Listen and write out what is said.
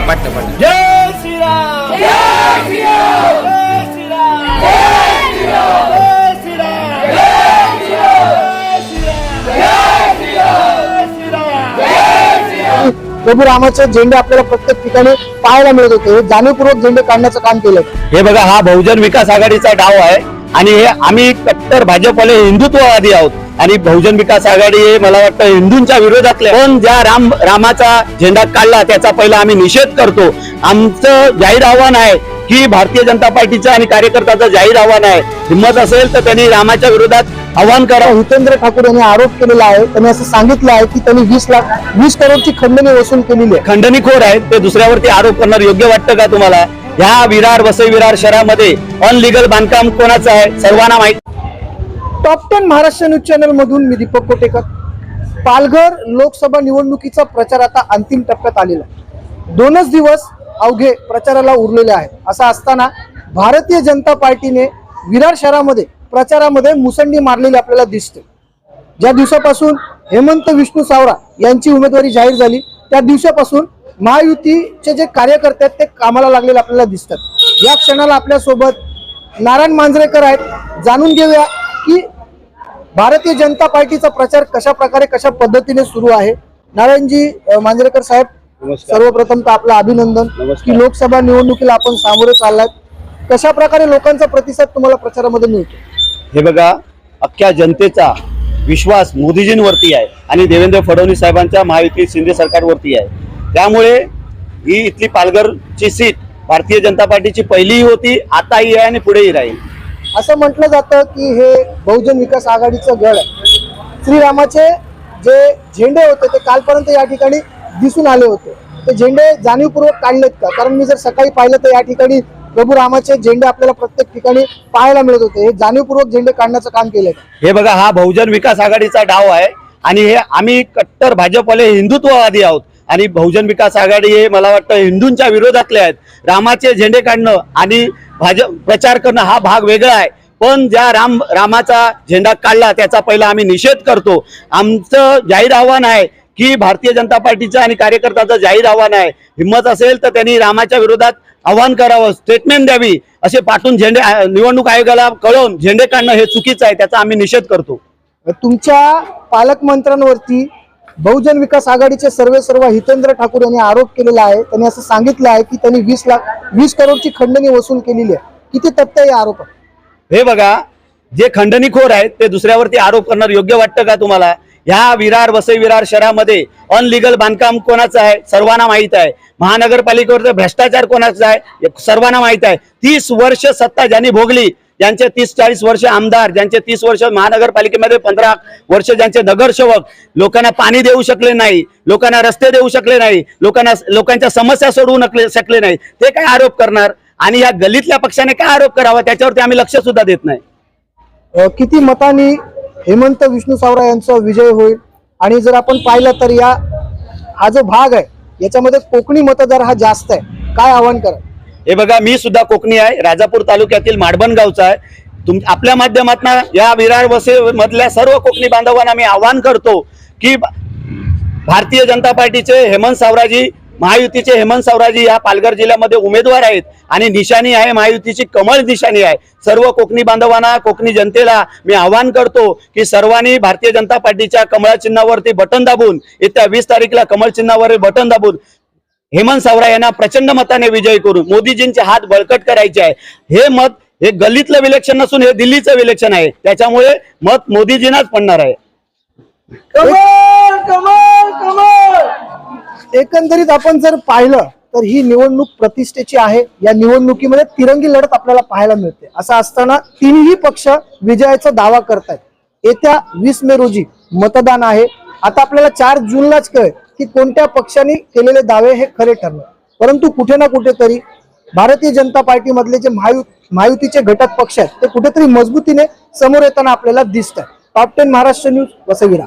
पट पट जय श्रीराम. प्रभू झेंडे आपल्याला प्रत्येक ठिकाणी पाहायला मिळत होते. जाणीवपूर्वक झेंडे काढण्याचं काम केलं. हे बघा हा बहुजन विकास आघाडीचा डाव आहे. आणि हे आम्ही कट्टर भाजपवाले हिंदुत्ववादी आहोत. आणि बहुजन विकास आघाडी हे मला वाटतं हिंदूंच्या विरोधातले पण ज्या राम रामाचा झेंडा काढला त्याचा पहिला आम्ही निषेध करतो. आमचं जाहीर आव्हान आहे की भारतीय जनता पार्टीचं आणि कार्यकर्त्याचं जाहीर आव्हान आहे. हिंमत असेल तर त्यांनी रामाच्या विरोधात आव्हान करा हितेंद्र ठाकूर यांनी आरोप केलेला आहे. त्यांनी असं सांगितलं आहे की त्यांनी वीस लाख वीस करोडची खंडणी वसूल केलेली आहे. खंडणीखोर आहेत ते दुसऱ्यावरती आरोप करणं योग्य वाटतं का तुम्हाला? ह्या विरार वसई विरार शहरामध्ये अनलिगल बांधकाम कोणाचं आहे? सर्वांना माहिती top ten Maharashtra news channel मधून मी दीपक कोटेकर. पालघर लोकसभा निवडणुकीचा प्रचार आता अंतिम टप्प्यात आलेला आहे. दोनच दिवस अवघे प्रचाराला उरलेले आहेत. असं असताना भारतीय जनता पार्टीने विरार शहरामध्ये प्रचारामध्ये मुसंडी मारलेली आपल्याला दिसते. ज्या दिवसापासून हेमंत विष्णू सावरा यांची उमेदवारी जाहीर झाली त्या दिवसापासून महायुतीचे जे कार्यकर्ते आहेत ते कामाला लागलेले आपल्याला दिसतात. या क्षणाला आपल्यासोबत नारायण मांजरेकर आहेत. जाणून घेऊया की भारतीय जनता पार्टीचा प्रचार कशा प्रकारे कशा पद्धतीने सुरू आहे? नारायणजी मांजरेकर साहेब. सर्वप्रथम तर आपलं अभिनंदन. की लोकसभा निवडणुकीला आपण सामोरे चाललात. कशा प्रकारे लोकांचा प्रतिसाद तुम्हाला प्रचारामध्ये मिळतो? हे बघा अख्ख्या जनतेचा विश्वास मोदीजींवरती आहे आणि देवेंद्र फडणवीस साहेबांच्या महायुती शिंदे सरकारवरती आहे. त्यामुळे ही इथली पालघरची सीट भारतीय जनता पार्टीची पहिलीही होती आताही आहे आणि पुढेही राहील. असं म्हटलं जातं की हे बहुजन विकास आघाडीचं गड आहे. श्रीरामाचे जे झेंडे होते ते कालपर्यंत या ठिकाणी दिसून आले होते. ते झेंडे जाणीवपूर्वक काढलेत का? कारण मी जर सकाळी पाहिलं तर या ठिकाणी प्रभू रामाचे झेंडे आपल्याला प्रत्येक ठिकाणी पाहायला मिळत होते. हे जाणीवपूर्वक झेंडे काढण्याचं काम केलंय हे बघा हा बहुजन विकास आघाडीचा डाव आहे आणि हे आम्ही कट्टर भाजपवाले हिंदुत्ववादी आहोत. आणि बहुजन विकास आघाडी हे मला वाटतं हिंदूंच्या विरोधातले आहेत. रामाचे झेंडे काढणं आणि भाजप प्रचार करणं हा भाग वेगळा आहे. पण ज्या राम रामाचा झेंडा काढला त्याचा पहिला आम्ही निषेध करतो. आमचं जाहीर आव्हान आहे की भारतीय जनता पार्टीचं आणि कार्यकर्त्याचं जाहीर आव्हान आहे. हिंमत असेल तर त्यांनी रामाच्या विरोधात आव्हान करावं स्टेटमेंट द्यावी असे पाठवून झेंडे निवडणूक आयोगाला कळवून झेंडे काढणं हे चुकीचं आहे त्याचा आम्ही निषेध करतो. तुमच्या पालकमंत्र्यांवरती बहुजन विकास आघाडीचे सर्वे सर्व हितेंद्र ठाकूर यांनी आरोप केलेला आहे. त्यांनी असं सांगितलं आहे की त्यांनी वीस लाख वीस करोडची खंडणी वसूल केलेली आहे. किती तथ्य आहे या हे बघा जे खंडणीखोर आहेत ते दुसऱ्यावरती आरोप करणं योग्य वाटतं का तुम्हाला? ह्या विरार वसई विरार शहरामध्ये अनलिगल बांधकाम कोणाचं आहे? सर्वांना माहीत आहे. महानगरपालिकेवरचं भ्रष्टाचार कोणाचा आहे? सर्वांना माहीत आहे. तीस वर्ष सत्ता ज्यांनी भोगली ज्यांचे तीस चाळीस वर्ष आमदार ज्यांचे तीस वर्ष महानगरपालिकेमध्ये पंधरा वर्ष ज्यांचे नगरसेवक लोकांना पाणी देऊ शकले नाही लोकांना रस्ते देऊ शकले नाही लोकांना लोकांच्या समस्या सोडवू नकले शकले नाही. ते काय आरोप करणार? आणि या गलीतल्या पक्षाने काय आरोप करावा? त्याच्यावरती आम्ही लक्ष सुद्धा देत नाही. किती मतांनी हेमंत विष्णू सावरा यांचा विजय होईल? आणि जर आपण पाहिलं तर या हा जो भाग आहे याच्यामध्ये कोकणी मतदार हा जास्त आहे. काय आव्हान करा? हे बघा मी सुद्धा कोकणी आहे. राजापूर तालुक्यातील माडबन गावचा आहे. तुम आपल्या माध्यमातून या विरार वसे मधल्या सर्व कोकणी बांधवांना मी आवाहन करतो की भारतीय जनता पार्टीचे हेमंत सावराजी महायुतीचे हेमंत सावराजी या पालघर जिल्ह्यामध्ये उमेदवार आहेत आणि निशाणी आहे महायुतीची कमळ निशाणी आहे. सर्व कोकणी बांधवांना कोकणी जनतेला मी आवाहन करतो की सर्वांनी भारतीय जनता पार्टीच्या कमळा चिन्हावरती बटन दाबून येत्या वीस तारीखला कमळ चिन्हावर बटन दाबून हेमंत सावरा यांना प्रचंड मताने विजयी करून मोदीजींचे हात बळकट करायचे आहे. हे मत हे गल्लीतलं विलेक्शन नसून हे दिल्लीचं विलेक्शन आहे. त्याच्यामुळे मत मोदीजींनाच पडणार आहे. कमल कमल कमल एकंदरीत आपण जर पाहिलं तर ही निवडणूक प्रतिष्ठेची आहे. या निवडणुकीमध्ये तिरंगी लढत आपल्याला पाहायला मिळते. असं असताना तिन्ही पक्ष विजयाचा दावा करतायत. येत्या वीस मे रोजी मतदान आहे. आता आपल्याला चार जूनलाच कळेल. की कोणत्या पक्षाने केलेले दावे हे खरे ठरणार. परंतु कुठे ना कुठेतरी भारतीय जनता पार्टी मधले जे महायु महायुतीचे घटक पक्ष आहेत ते कुठेतरी मजबूतीने समोर येताना आपल्याला दिसत आहे टॉप टेन महाराष्ट्र न्यूज वसविरा